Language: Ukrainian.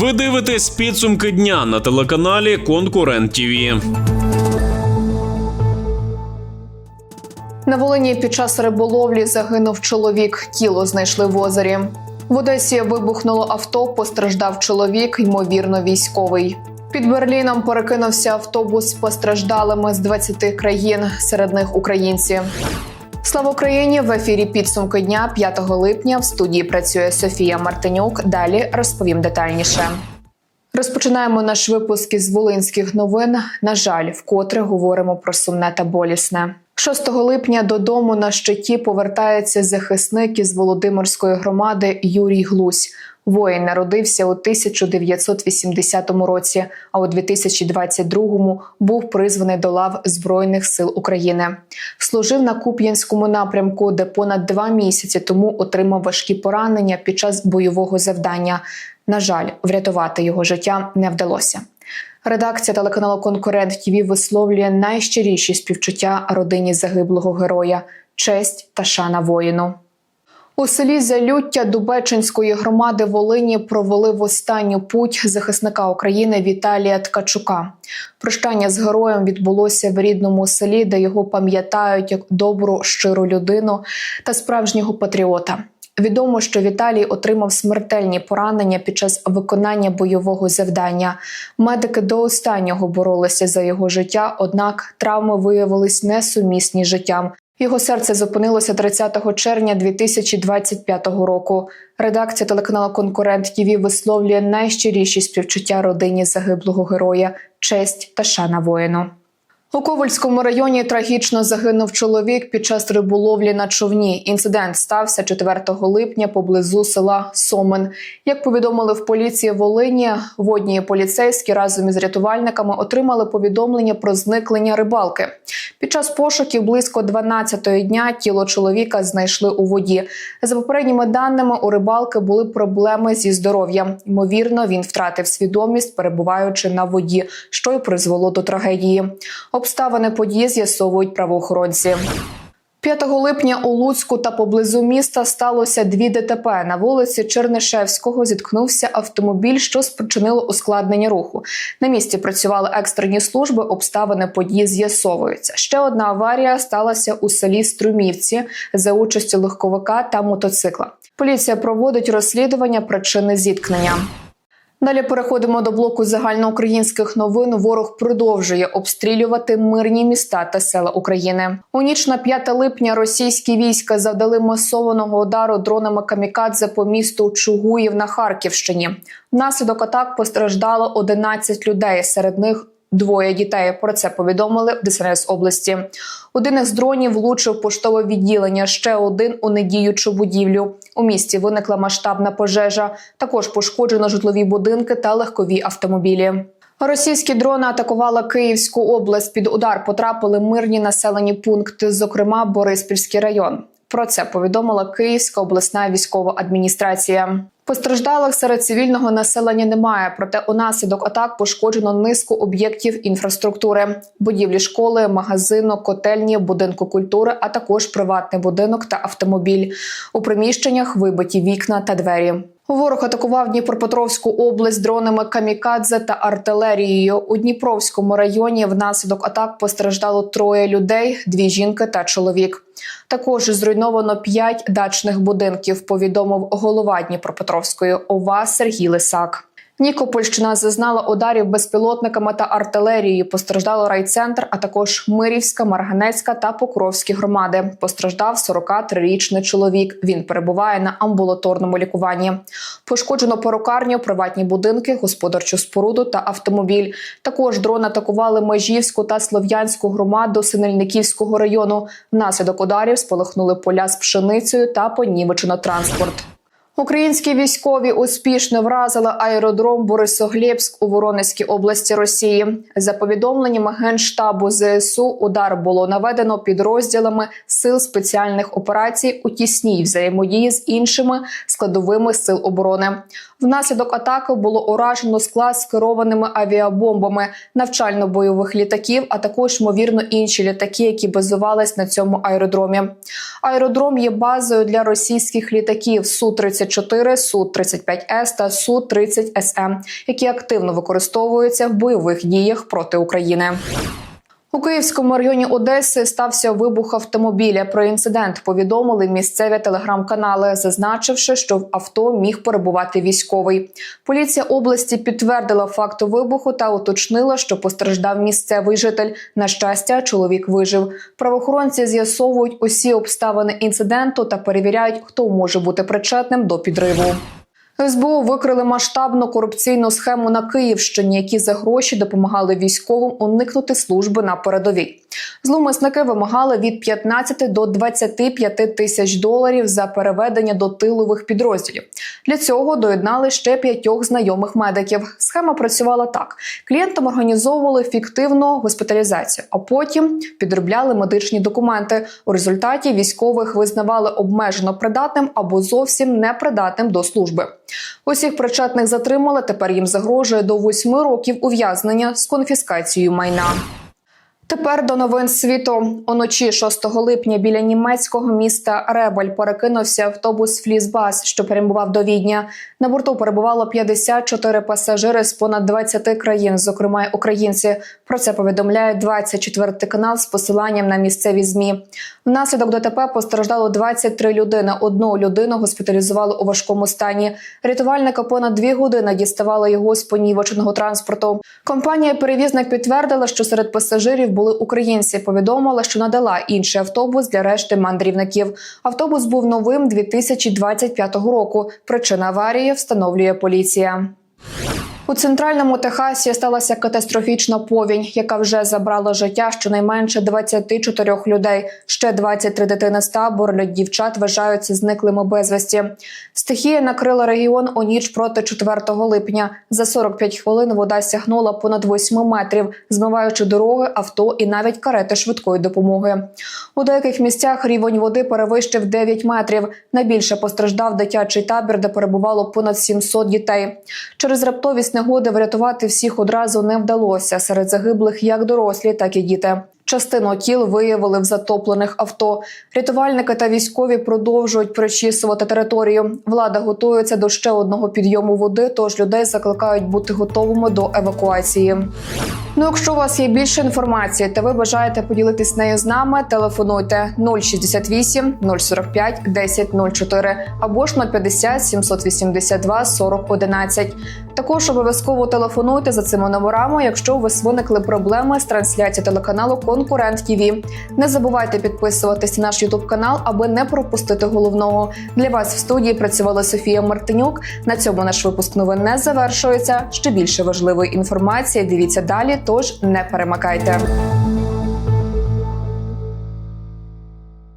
Ви дивитесь підсумки дня на телеканалі Конкурент ТІВІ. На Волині під час риболовлі загинув чоловік. Тіло знайшли в озері. В Одесі вибухнуло авто. Постраждав чоловік, ймовірно, військовий. Під Берліном перекинувся автобус з постраждалими з 20 країн, серед них українці. Слава Україні! В ефірі підсумки дня 5 липня. В студії працює Софія Мартинюк. Далі розповім детальніше. Розпочинаємо наш випуск із волинських новин. На жаль, вкотре говоримо про сумне та болісне. 6 липня додому на щиті повертається захисник із Володимирської громади Юрій Глусь. Воїн народився у 1980 році, а у 2022 був призваний до лав Збройних сил України. Служив на Куп'янському напрямку, де понад два місяці тому отримав важкі поранення під час бойового завдання. На жаль, врятувати його життя не вдалося. Редакція телеканалу Конкурент ТВ висловлює найщиріші співчуття родині загиблого героя, честь та шана воїну. У селі Залюття Дубечинської громади Волині провели в останню путь захисника України Віталія Ткачука. Прощання з героєм відбулося в рідному селі, де його пам'ятають як добру, щиру людину та справжнього патріота. Відомо, що Віталій отримав смертельні поранення під час виконання бойового завдання. Медики до останнього боролися за його життя, однак травми виявились несумісні життям. Його серце зупинилося 30 червня 2025 року. Редакція телеканалу Конкурент ТІВІ висловлює найщиріші співчуття родині загиблого героя, честь та шана воїну. У Ковальському районі трагічно загинув чоловік під час риболовлі на човні. Інцидент стався 4 липня поблизу села Сомен. Як повідомили в поліції Волині, водні поліцейські разом із рятувальниками отримали повідомлення про зникнення рибалки. Під час пошуків близько 12-ї дня тіло чоловіка знайшли у воді. За попередніми даними, у рибалки були проблеми зі здоров'ям. Ймовірно, він втратив свідомість, перебуваючи на воді, що й призвело до трагедії. Обставини події з'ясовують правоохоронці. 5 липня у Луцьку та поблизу міста сталося дві ДТП. На вулиці Чернишевського зіткнувся автомобіль, що спричинило ускладнення руху. На місці працювали екстрені служби. Обставини події з'ясовуються. Ще одна аварія сталася у селі Струмівці за участю легковика та мотоцикла. Поліція проводить розслідування причини зіткнення. Далі переходимо до блоку загальноукраїнських новин. Ворог продовжує обстрілювати мирні міста та села України. У ніч на 5 липня російські війська завдали масованого удару дронами камікадзе по місту Чугуїв на Харківщині. Внаслідок атак постраждало 11 людей. Серед них Двоє дітей про це повідомили в ДСНС області. Один із дронів влучив поштове відділення, ще один у недіючу будівлю. У місті виникла масштабна пожежа. Також пошкоджено житлові будинки та легкові автомобілі. Російські дрони атакували Київську область. Під удар потрапили мирні населені пункти, зокрема Бориспільський район. Про це повідомила Київська обласна військова адміністрація. Постраждалих серед цивільного населення немає, проте унаслідок атак пошкоджено низку об'єктів інфраструктури: будівлі школи, магазину, котельні, будинку культури, а також приватний будинок та автомобіль. У приміщеннях вибиті вікна та двері. Ворог атакував Дніпропетровську область дронами камікадзе та артилерією. У Дніпровському районі внаслідок атак постраждало троє людей: дві жінки та чоловік. Також зруйновано п'ять дачних будинків. Повідомив голова Дніпропетровської ОВА Сергій Лисак. Нікопольщина зазнала ударів безпілотниками та артилерією. Постраждало райцентр, а також Мирівська, Марганецька та Покровські громади. Постраждав 43-річний чоловік. Він перебуває на амбулаторному лікуванні. Пошкоджено перукарню, приватні будинки, господарчу споруду та автомобіль. Також дрон атакували Межівську та Слов'янську громаду Синельниківського району. Внаслідок ударів спалахнули поля з пшеницею та понівечено транспорт. Українські військові успішно вразили аеродром Борисоглєбськ у Воронезькій області Росії. За повідомленнями генштабу ЗСУ, удар було наведено підрозділами сил спеціальних операцій у тісній взаємодії з іншими складовими сил оборони. Внаслідок атаки було уражено склад з керованими авіабомбами, навчально-бойових літаків, а також ймовірно інші літаки, які базувались на цьому аеродромі. Аеродром є базою для російських літаків су 30 Су-34, Су-35С та Су-30СМ, які активно використовуються в бойових діях проти України. У Київському районі Одеси стався вибух автомобіля. Про інцидент повідомили місцеві телеграм-канали, зазначивши, що в авто міг перебувати військовий. Поліція області підтвердила факт вибуху та уточнила, що постраждав місцевий житель. На щастя, чоловік вижив. Правоохоронці з'ясовують усі обставини інциденту та перевіряють, хто може бути причетним до підриву. СБУ викрили масштабну корупційну схему на Київщині, які за гроші допомагали військовим уникнути служби на передовій. Зловмисники вимагали від 15 до 25 тисяч доларів за переведення до тилових підрозділів. Для цього доєднали ще п'ятьох знайомих медиків. Схема працювала так: клієнтам організовували фіктивну госпіталізацію, а потім підробляли медичні документи. У результаті військових визнавали обмежено придатним або зовсім непридатним до служби. Усіх причетних затримали. Тепер їм загрожує до восьми років ув'язнення з конфіскацією майна. Тепер до новин світу. Уночі 6 липня біля німецького міста Ребель перекинувся автобус Флізбас, що перебував до Відня. На борту перебувало 54 пасажири з понад 20 країн, зокрема й українці. Про це повідомляє 24 канал з посиланням на місцеві змі. Внаслідок ДТП постраждало 23 людини. Одну людину госпіталізували у важкому стані. Рятувальники понад дві години діставали його з понівеченого транспорту. Компанія перевізник підтвердила, що серед пасажирів були українці. Повідомила, що надала інший автобус для решти мандрівників. Автобус був новим 2025 року. Причина аварії встановлює поліція. У центральному Техасі сталася катастрофічна повінь, яка вже забрала життя щонайменше 24 людей. Ще 23 дитини з табору дівчат вважаються зниклими безвісті. Стихія накрила регіон у ніч проти 4 липня. За 45 хвилин вода сягнула понад 8 метрів, змиваючи дороги, авто і навіть карети швидкої допомоги. У деяких місцях рівень води перевищив 9 метрів. Найбільше постраждав дитячий табір, де перебувало понад 700 дітей. Через раптовість негоди врятувати всіх одразу не вдалося. Серед загиблих як дорослі, так і діти. Частину тіл виявили в затоплених авто. Рятувальники та військові продовжують прочісувати територію. Влада готується до ще одного підйому води, тож людей закликають бути готовими до евакуації. Ну, якщо у вас є більше інформації, та ви бажаєте поділитись нею з нами, телефонуйте 068 045 1004 або ж 050 782 40 11. Також обов'язково телефонуйте за цими номерами, якщо у вас виникли проблеми з трансляцією телеканалу Конкурент ТІВІ. Не забувайте підписуватись на наш Ютуб канал, аби не пропустити головного. Для вас в студії працювала Софія Мартинюк. На цьому наш випуск новин не завершується. Ще більше важливої інформації. Дивіться далі, тож не перемикайте.